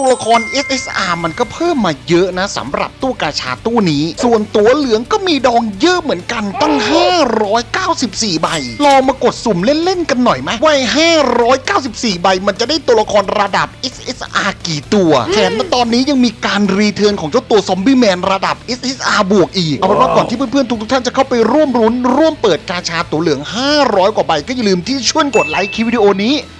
ตัวละคร SSR มันก็เพิ่มมาเยอะนะสำหรับตู้กาชาตู้นี้ ส่วนตัวเหลืองก็มีดองเยอะเหมือนกันตั้ง 594 ใบ ลองมากดสุ่มเล่น ๆ กันหน่อยไหมว่าไอ้594 ใบมันจะได้ตัวละครระดับ SSR กี่ตัวแถมณตอนนี้ยังมีการรีเทิร์นของเจ้าตัวซอมบี้แมนระดับ SSR บวกอีก เอาเป็นว่าก่อนที่เพื่อนๆทุกๆท่านจะเข้าไปร่วมรุ้นร่วมเปิดกาชาตัวเหลือง 500 กว่าใบก็อย่าลืมที่ช่วยกดไลค์คลิปวิดีโอนี้ก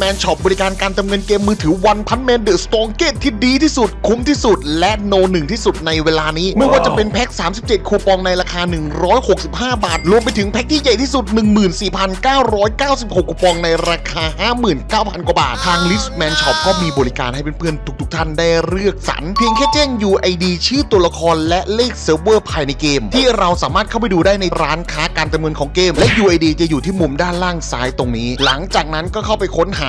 แมนช็อปบริการการเติมเงินเกมมือถือวันพันแมนเดอะสตองเกตที่ดีที่สุด คุ้มที่สุด และโนหนึ่งที่สุดในเวลานี้ ไม่ว่าจะเป็นแพ็ค 37 คูปองในราคา 165 บาท รวมไปถึงแพ็คที่ใหญ่ที่สุด 14,996 คูปองในราคา 59,000 กว่าบาท ทางลิสแมนช็อปก็มีบริการให้เพื่อนๆทุกๆ ท่านได้เลือกสรรเพียงแค่แจ้ง UID ชื่อตัวละครและเลขเซิร์ฟเวอร์ภายในเกม ที่เราสามารถเข้าไปดูได้ในร้านค้าการเติมเงินของเกม และ UID จะอยู่ที่มุมด้านล่างซ้ายตรงนี้ หลังจากนั้นก็เข้าไปค้นหา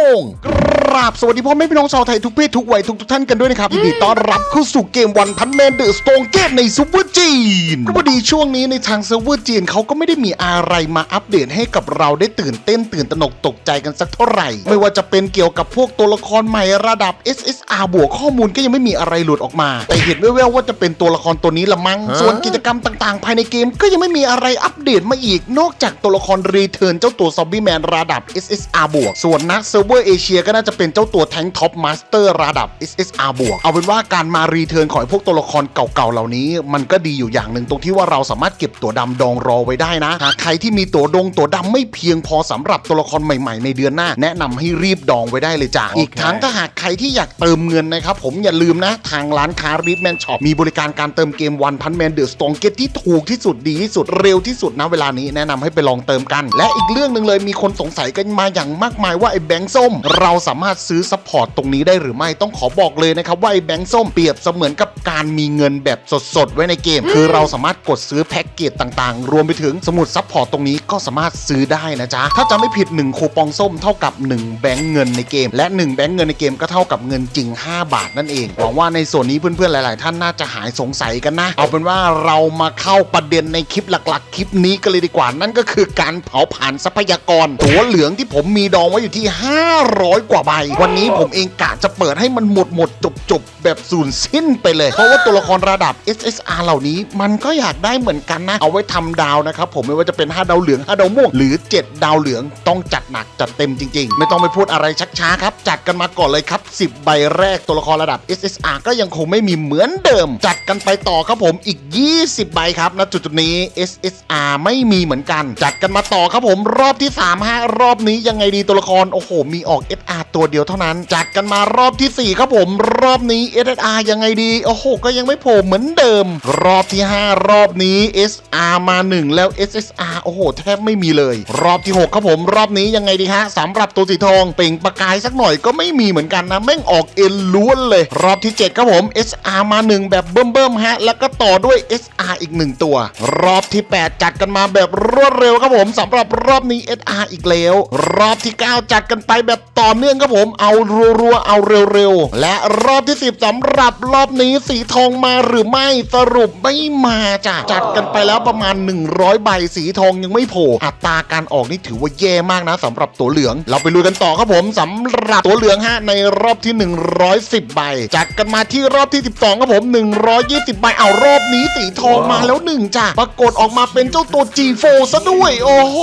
ก ราบสวัสดีพ่อแม่พี่น้องชาวไทยทุกเพศทุกวัยทุกทุกๆท่านกันด้วยนะครับยินดีต้อนรับเข้าสู่เกมวันพันแมนเดอะสโตงเกตในซูเปอร์จีนก็พอดีช่วงนี้ในทางเซิร์ฟเวอร์จีนเขาก็ไม่ได้มีอะไรมาอัปเดตให้กับเราได้ตื่นเต้นตื่นตระหนกตกใจกันสักเท่าไหร่ ไม่ว่าจะเป็นเกี่ยวกับพวกตัวละครใหม่ระดับ SSR บวกข้อมูลก็ยังไม่มีอะไรหลุดออกมา แต่เห็นแว่วๆว่าจะเป็นตัวละครตัวนี้ละมั้งส่วนกิจกรรมต่างๆ ภายในเกมก็ยังไม่มีอะไรอัปเดตมาอีก นอกจากตัวละครรีเทิร์นเจ้าตัวซอมบี้แมนระดับ SSR บวกส่วนนักเซิร์ฟเวอร์เอเชียก็น่าจะเป็นเจ้าตัวแทงท็อปมาสเตอร์ระดับ SSR บวก เอาเป็นว่าการมารีเทิร์นของไอ้พวกตัวละครเก่าๆเหล่านี้ มันก็ดีอยู่อย่างหนึ่งตรงที่ว่าเราสามารถเก็บตัวดำดองรอไว้ได้นะหากใครที่มีตัวดงตัวดำไม่เพียงพอสำหรับตัวละครใหม่ๆ ในเดือนหน้า แนะนำให้รีบดองไว้ได้เลยจ้ะอีกทั้งถ้าหากใครที่อยากเติมเงินนะครับผมอย่าลืมนะทางร้านค้ารีดแมนช็อปมีบริการการเติมเกมวันพันแมนเดอะสตองเกตที่ถูกที่สุดดีที่สุดเร็วที่สุดนะเวลานี้แนะนำให้ไปลองเติมกัน และอีกเรื่องหนึ่งเลยมีคนสงสัยกันมาอย่างมากมายว่าไอ้แบงค์ส้ม เราสามารถซื้อซัพพอร์ตตรงนี้ได้หรือไม่ต้องขอบอกเลยนะครับว่าไอ้แบงค์ส้มเปรียบเสมือนกับการมีเงินแบบสดๆ ไว้ในเกม คือเราสามารถกดซื้อแพ็กเกจต่างๆ รวมไปถึงสมุดซัพพอร์ตตรงนี้ก็สามารถซื้อได้นะจ๊ะ ถ้าจะไม่ผิด 1 คูปองส้มเท่ากับ 1 แบงค์เงินในเกม และ 1 แบงค์เงินในเกมก็เท่ากับเงินจริง 5 บาทนั่นเองหวังว่าในส่วนนี้เพื่อนๆหลาย ๆ ท่านน่าจะหายสงสัยกันนะ เอาเป็นว่าเรามาเข้าประเด็นในคลิปหลัก ๆ คลิปนี้กันเลยดีกว่านั่นก็คือการเผาผลาญทรัพยากร ตัวเหลืองที่ผมมีดองไว้อยู่ที่ 500 กว่าใบวันนี้ผมเองกะจะเปิดให้มันหมดหมดจบจบแบบสูญสิ้นไปเลย เพราะว่าตัวละครระดับ SSR เหล่านี้ มันก็อยากได้เหมือนกันนะ เอาไว้ทำดาวนะครับผมไม่ว่าจะเป็น 5 ดาวเหลือง 5 ดาวม่วงหรือ 7 ดาวเหลืองต้องจัดหนักจัดเต็มจริง ๆ ไม่ต้องไปพูดอะไรชักช้าครับ จัดกันมาก่อนเลยครับ 10 ใบแรกตัวละครระดับ SSR ก็ยังคงไม่มีเหมือนเดิม จัดกันไปต่อครับผมอีก 20 ใบครับณจุดนี้ SSR ไม่มีเหมือนกัน จัดกันมาต่อครับผมรอบที่3ฮะรอบนี้ยังไงดีตัวละครโอ้โหมีออก SR ตัวเดียวเท่านั้น จัดกันมารอบทีสี่ 4 ครับผม รอบนี้ SSR ยังไงดี โอ้โห ก็ยังไม่โผล่เหมือนเดิม รอบที่ 5 รอบนี้ SR มา 1 แล้ว SSR โอ้โห แทบไม่มีเลย รอบที่ 6 ครับผม รอบนี้ยังไงดีฮะสำหรับตัวสีทองเปล่งประกายสักหน่อยก็ไม่มีเหมือนกันนะแม่งออกเอ็นล้วนเลย รอบที่ 7 ครับผม SR มา 1 แบบเบิ่มๆฮะแล้วก็ต่อด้วย SR อีก 1 ตัว รอบที่ 8 จัดกันมาแบบรวดเร็วครับผมสำหรับรอบนี้ SR อีกแล้ว รอบที่ 9 จัดกันไปแบบต่อเนื่องครับผมเอารัวๆเอาเร็วๆ และรอบที่ 10สำหรับรอบนี้สีทองมาหรือไม่สรุปไม่มาจ้ะจัดกันไปแล้วประมาณ 100 ใบสีทองยังไม่โผล่อัตราการออกนี่ถือว่าแย่มากนะสำหรับตัวเหลือง เราไปลุยกันต่อครับผมสำหรับตัวเหลืองฮะในรอบที่ 110 ใบ จัดกันมาที่รอบที่ 12 ครับผม 120 ใบเอารอบนี้สีทองมาแล้วหนึ่งจ้ะปรากฏออกมาเป็นเจ้าตัว G4 ซะด้วย โอ้โห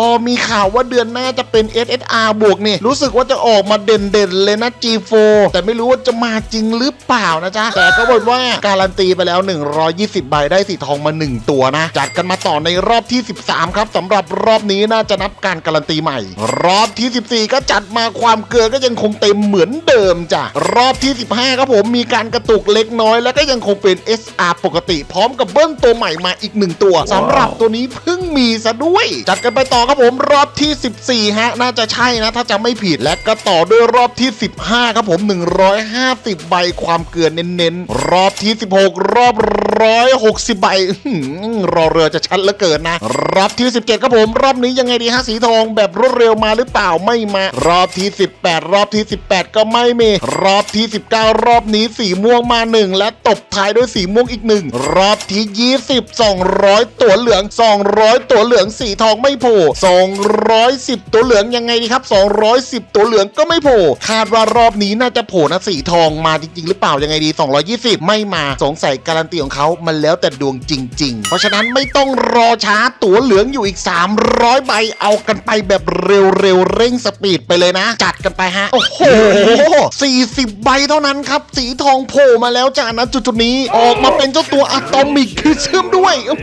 พอมีข่าวว่าเดือนหน้าจะเป็น SSR บวกเนี่ยรู้รู้สึกว่าจะออกมาเด่นๆเลยนะ G4 แต่ไม่รู้ว่าจะมาจริงหรือเปล่านะจ๊ะแต่ก็บอกว่าการันตีไปแล้ว 120 ใบได้สีทองมา 1 ตัวนะ จัดกันมาต่อในรอบที่ 13 ครับสำหรับรอบนี้น่าจะนับการการันตีใหม่ รอบที่ 14 ก็จัดมาความเกลือก็ยังคงเต็มเหมือนเดิมจ้ะรอบที่ 15 ครับผมมีการกระตุกเล็กน้อย แล้วก็ยังคงเป็น SR ปกติ พร้อมกับเบิ้ลตัวใหม่มาอีกหนึ่งตัวสำหรับตัวนี้เพิ่งมีซะด้วย จัดกันไปต่อครับผมรอบที่ 14ฮะน่าจะใช่นะ ถ้าจะไม่ผิดและก็ต่อด้วยรอบที่ 15 ครับผม 150 ใบความเกลือเน้นๆ รอบที่ 16 รอบ 160ใบรอเรือจะชัดเหลือเกินนะ รอบที่ 17 ครับผม รอบนี้ยังไงดีฮะสีทองแบบรวดเร็วมาหรือเปล่าไม่มา รอบที่ 18 รอบที่ 18 ก็ไม่มี รอบที่ 19 รอบนี้สีม่วงมาหนึ่งและตบท้ายด้วยสีม่วงอีกหนึ่งรอบที่ 20 200 ตัวเหลือง 200 ตัวเหลืองสีทองไม่โผล่210 ตัวเหลืองยังไงดีครับ 210 ตัวเหลืองก็ไม่โผล่คาดว่ารอบนี้น่าจะโผล่นะสีทองมาจริง ๆ หรือเปล่ายังไงดี 220 ไม่มาสงสัยการันตีของเขามันแล้วแต่ดวงจริง ๆ เพราะฉะนั้นไม่ต้องรอช้าตัวเหลืองอยู่อีก 300 ใบเอากันไปแบบเร็วๆเร่งสปีดไปเลยนะ จัดกันไปฮะ โอ้โห 40 ใบเท่านั้นครับ สีทองโผล่มาแล้วจากนั้นจุดๆนี้ ออกมาเป็นเจ้าตัวอะตอมิกคือเชื่อมด้วยอื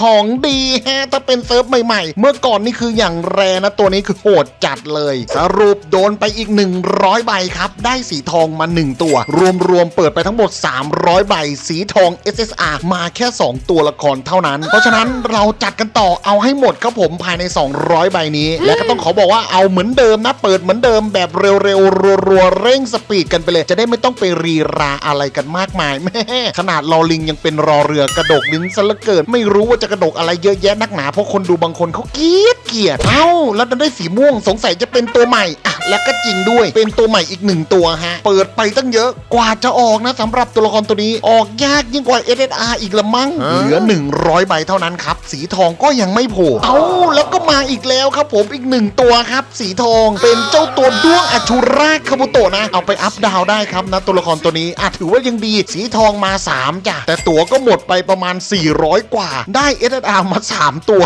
ของดีฮะถ้าเป็นเซิร์ฟใหม่ๆ เมื่อก่อนนี่คืออย่างแรนะตัวนี้คือโหดจัดเลย สรุปโดนไปอีก 100 ใบครับ ได้สีทองมา 1 ตัว รวมๆเปิดไปทั้งหมด 300 ใบ สีทอง SSR มาแค่ 2 ตัวละครเท่านั้น เพราะฉะนั้นเราจัดกันต่อเอาให้หมดครับผมภายใน 200 ใบนี้ และก็ต้องขอบอกว่าเอาเหมือนเดิมนะ เปิดเหมือนเดิมแบบเร็วๆรัวๆเร่งสปีดกันไปเลย จะได้ไม่ต้องไปรีราอะไรกันมากมายแม่ขนาดรอลิงยังเป็นรอเรือกระดกลิ้นซะเหลือเกินไม่รู้ว่าจะกระดกอะไรเยอะแยะนักหนาเพราะคนดูบางคนเขาเกลียดเกลียดเอ้าแล้วดันได้สีม่วงสงสัยจะเป็นตัวใหม่ แล้วก็จริงด้วย เป็นตัวใหม่อีกหนึ่งตัวฮะ เปิดไปตั้งเยอะกว่าจะออกนะสำหรับตัวละครตัวนี้ออกยากยิ่งกว่า SSR อีกละมั้งเหลือ 100 ใบเท่านั้นครับ สีทองก็ยังไม่โผล่เอ้าแล้วก็มาอีกแล้วครับผมอีกหนึ่งตัวครับ สีทองเป็นเจ้าตัวด้วงอชูราคาบุโตะนะ เอาไปอัพดาวได้ครับนะตัวละครตัวนี้อะถือว่ายังดีสีทองมา 3จ้ะแต่ตั๋วก็หมดไปประมาณ 400 กว่า ได้ SSR มา 3 ตัว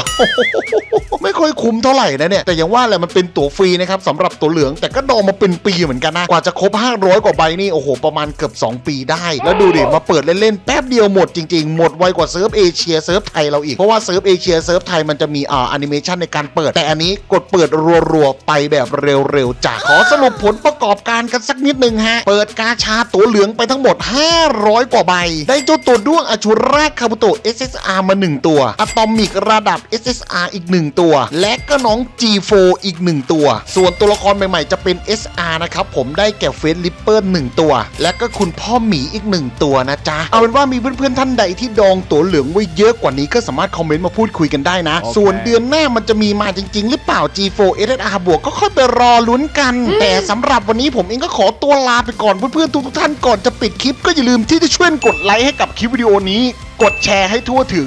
ไม่ค่อยคุ้มเท่าไหร่นะเนี่ยแต่อย่างว่าแหละมันเป็นตั๋วฟรีนะครับสำหรับตัวเหลืองแต่ก็ดองมาเป็นปีเหมือนกันนะ กว่าจะครบ 500 กว่าใบนี่โอ้โห ประมาณเกือบ 2 ปีได้ แล้วดูดิ มาเปิดเล่นๆ แป๊บเดียวหมดจริงๆ หมดไวกว่าเซิร์ฟเอเชียเซิร์ฟไทยเราอีก เพราะว่าเซิร์ฟเอเชียเซิร์ฟไทยมันจะมีอ่าแอนิเมชันในการเปิด แต่อันนี้กดเปิดรัวๆ ไปแบบเร็วๆจ้ะขอสรุปผลประกอบการกันสักนิดนึงฮะ เปิดกาชาตัวเหลืองไปทั้งหมด 500 กว่าใบ ได้เจ้าตัวด้วงอชูราคาบุโต SSR มา 1 ตัว อะตอมิกระดับ SSR อีก 1 ตัว และก็น้อง G4 อีก 1 ตัว ส่วนตัวละครใหม่ๆจะเป็น SR นะครับผมได้แก่เฟสลิปเปอร์1ตัว และก็คุณพ่อหมีอีก1ตัวนะจ๊ะ เอาเป็นว่ามีเพื่อนๆท่านใดที่ดองตั๋วเหลืองไว้เยอะกว่านี้ก็สามารถคอมเมนต์มาพูดคุยกันได้นะโอเคส่วนเดือนหน้ามันจะมีมาจริง ๆ หรือเปล่า G4 SSR บวกก็ค่อยไปรอลุ้นกัน แต่สำหรับวันนี้ผมเองก็ขอตัวลาไปก่อนเพื่อนๆทุกๆท่านก่อนจะปิดคลิปก็อย่าลืมที่จะช่วยกดไลค์ให้กับคลิปวิดีโอนี้ กดแชร์ให้ทั่วถึง